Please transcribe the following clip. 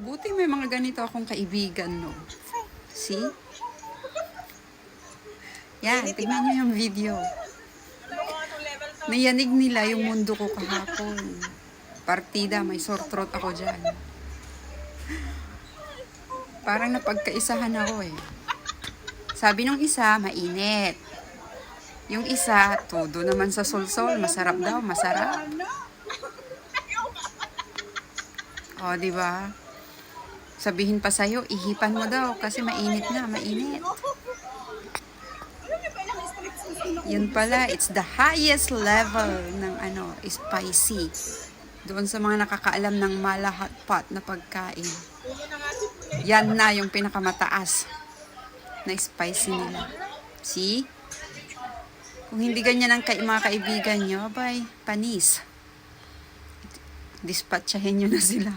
Buti may mga ganito akong kaibigan, no? See? Yan, tingnan niyo yung video. Nayanig nila yung mundo ko kahapon. Partida, may sore throat ako dyan. Parang napagkaisahan ako eh. Sabi nung isa, mainit. Yung isa, todo naman sa solsol. Masarap daw, masarap. O, di ba? Sabihin pa sa'yo, ihipan mo daw kasi mainit na, mainit. Yun pala, it's the highest level ng ano, spicy. Doon sa mga nakakaalam ng mala hot pot na pagkain. Yan na yung pinakamataas na spicy nila. See? Kung hindi ganyan ang kay mga kaibigan nyo, abay, panis. Dispatchahin nyo na sila.